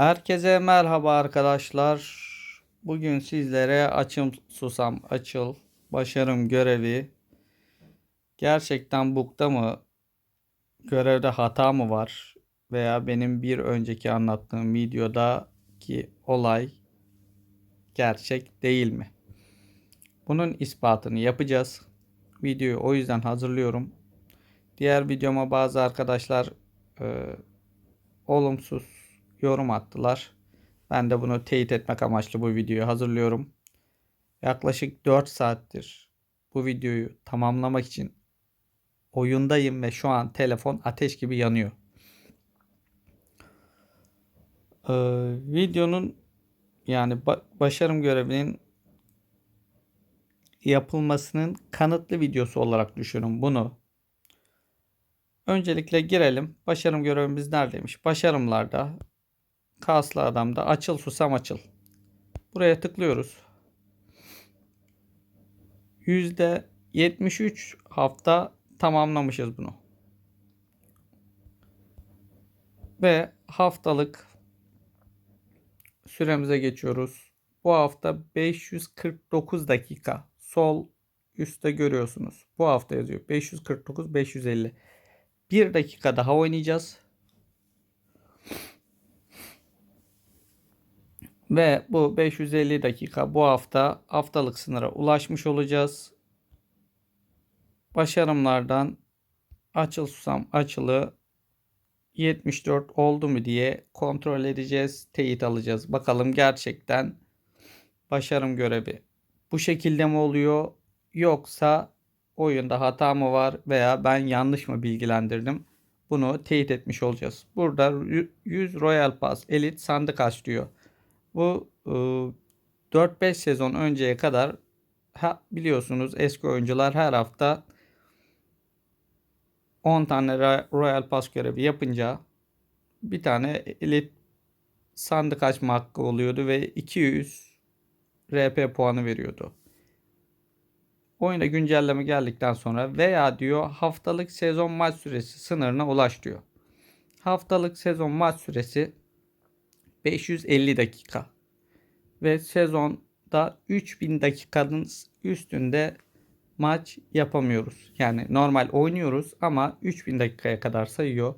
Herkese merhaba arkadaşlar. Bugün sizlere açım susam açıl başarım görevi gerçekten bukta mı görevde hata mı var veya benim bir önceki anlattığım videodaki olay gerçek değil mi? Bunun ispatını yapacağız. Videoyu o yüzden hazırlıyorum. Diğer videoma bazı arkadaşlar e, olumsuz yorum attılar. Ben de bunu teyit etmek amaçlı bu videoyu hazırlıyorum. Yaklaşık 4 saattir bu videoyu tamamlamak için oyundayım ve şu an telefon ateş gibi yanıyor. Ee, videonun yani ba- başarım görevinin yapılmasının kanıtlı videosu olarak düşünün bunu. Öncelikle girelim. Başarım görevimiz neredeymiş? Başarımlarda kaslı adamda açıl susam açıl. Buraya tıklıyoruz. %73 hafta tamamlamışız bunu. Ve haftalık süremize geçiyoruz. Bu hafta 549 dakika. Sol üstte görüyorsunuz. Bu hafta yazıyor. 549 550. 1 dakika daha oynayacağız. Ve bu 550 dakika bu hafta haftalık sınıra ulaşmış olacağız. Başarımlardan açıl susam açılı 74 oldu mu diye kontrol edeceğiz. Teyit alacağız. Bakalım gerçekten başarım görevi bu şekilde mi oluyor yoksa oyunda hata mı var veya ben yanlış mı bilgilendirdim? Bunu teyit etmiş olacağız. Burada 100 Royal Pass Elite sandık aç diyor. Bu e, 4-5 sezon önceye kadar ha, biliyorsunuz eski oyuncular her hafta 10 tane Royal Pass görevi yapınca bir tane Elite sandık açma hakkı oluyordu ve 200 RP puanı veriyordu. Oyuna güncelleme geldikten sonra veya diyor haftalık sezon maç süresi sınırına ulaş diyor. Haftalık sezon maç süresi 550 dakika. Ve sezonda 3000 dakikanın üstünde maç yapamıyoruz. Yani normal oynuyoruz ama 3000 dakikaya kadar sayıyor.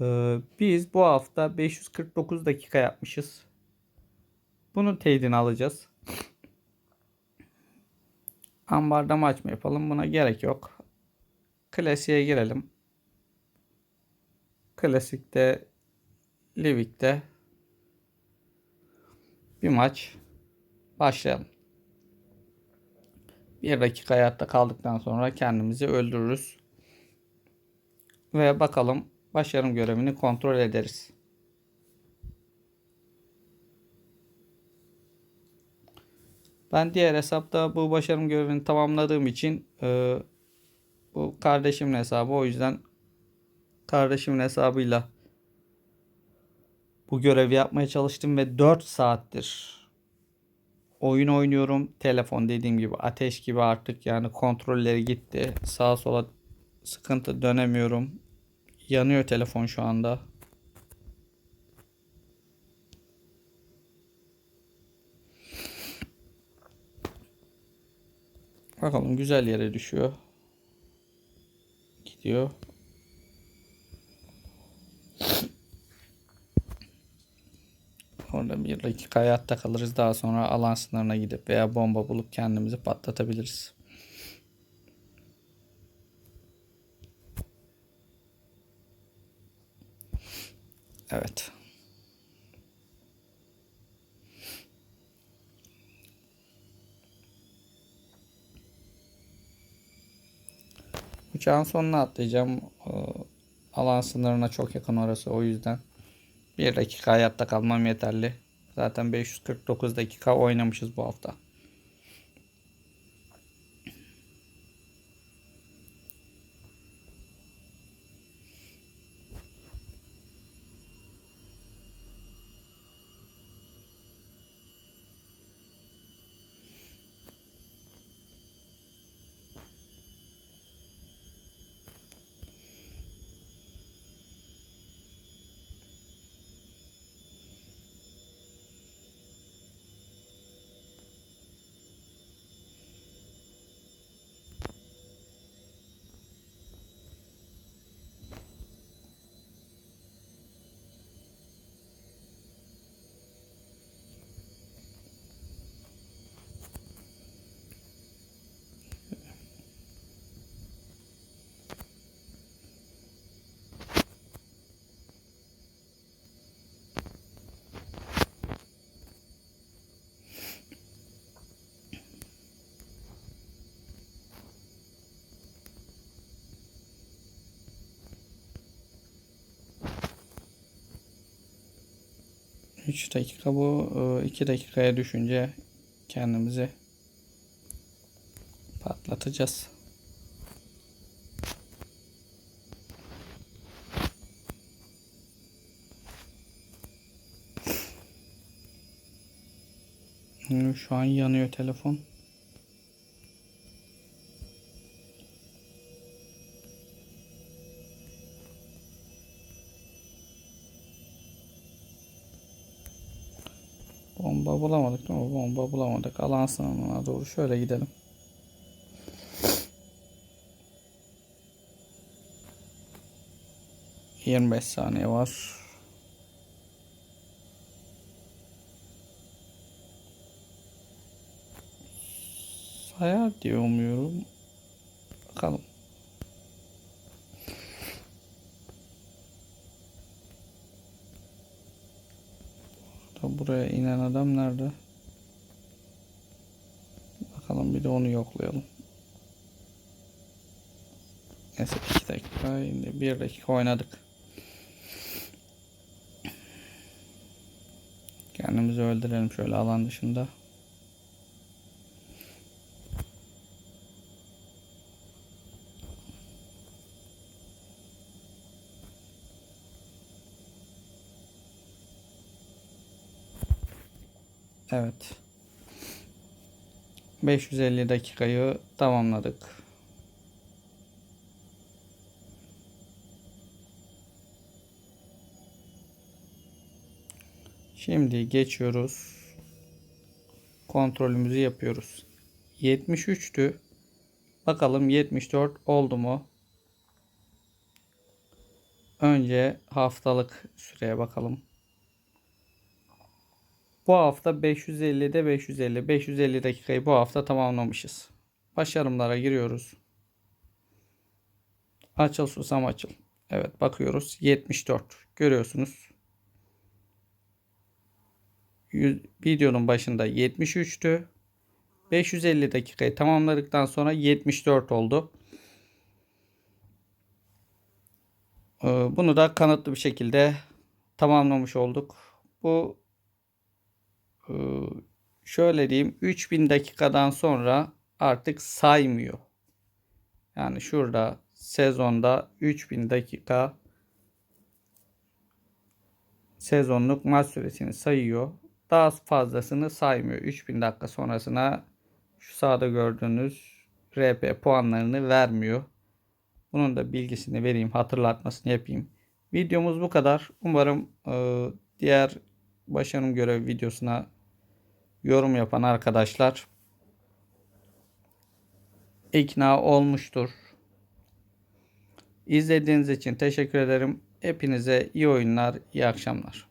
Ee, biz bu hafta 549 dakika yapmışız. Bunun teyidini alacağız. Ambarda maç mı yapalım? Buna gerek yok. Klasiğe girelim. Klasikte Livik'te bir maç başlayalım. Bir dakika hayatta kaldıktan sonra kendimizi öldürürüz. Ve bakalım başarım görevini kontrol ederiz. Ben diğer hesapta bu başarım görevini tamamladığım için e, bu kardeşimin hesabı o yüzden kardeşimin hesabıyla bu görevi yapmaya çalıştım ve 4 saattir oyun oynuyorum. Telefon dediğim gibi ateş gibi artık yani kontrolleri gitti. Sağa sola sıkıntı dönemiyorum. Yanıyor telefon şu anda. Bakalım güzel yere düşüyor. Gidiyor. Orada bir dakika hayatta kalırız. Daha sonra alan sınırına gidip veya bomba bulup kendimizi patlatabiliriz. Evet. Uçağın sonuna atlayacağım. Alan sınırına çok yakın orası o yüzden. Bir dakika hayatta kalmam yeterli. Zaten 549 dakika oynamışız bu hafta. 3 dakika bu 2 dakikaya düşünce kendimizi patlatacağız. Şu an yanıyor telefon. Bomba bulamadık değil mi? Bomba bulamadık. Alan sınırına doğru şöyle gidelim. Yirmi beş saniye var. Sayar diye umuyorum. Bakalım. Buraya inen adam nerede? Bakalım bir de onu yoklayalım. Neyse 2 dakika, şimdi 1 dakika oynadık. Kendimizi öldürelim şöyle alan dışında. Evet. 550 dakikayı tamamladık. Şimdi geçiyoruz. Kontrolümüzü yapıyoruz. 73'tü. Bakalım 74 oldu mu? Önce haftalık süreye bakalım. Bu hafta 550'de 550. 550 dakikayı bu hafta tamamlamışız. Başarımlara giriyoruz. Açıl susam açıl. Evet bakıyoruz. 74. Görüyorsunuz. Videonun başında 73'tü. 550 dakikayı tamamladıktan sonra 74 oldu. Ee, Bunu da kanıtlı bir şekilde tamamlamış olduk. Bu şöyle diyeyim 3000 dakikadan sonra artık saymıyor. Yani şurada sezonda 3000 dakika sezonluk maç süresini sayıyor. Daha fazlasını saymıyor. 3000 dakika sonrasına şu sağda gördüğünüz RP puanlarını vermiyor. Bunun da bilgisini vereyim, hatırlatmasını yapayım. Videomuz bu kadar. Umarım e, diğer başarım görevi videosuna yorum yapan arkadaşlar ikna olmuştur. İzlediğiniz için teşekkür ederim. Hepinize iyi oyunlar, iyi akşamlar.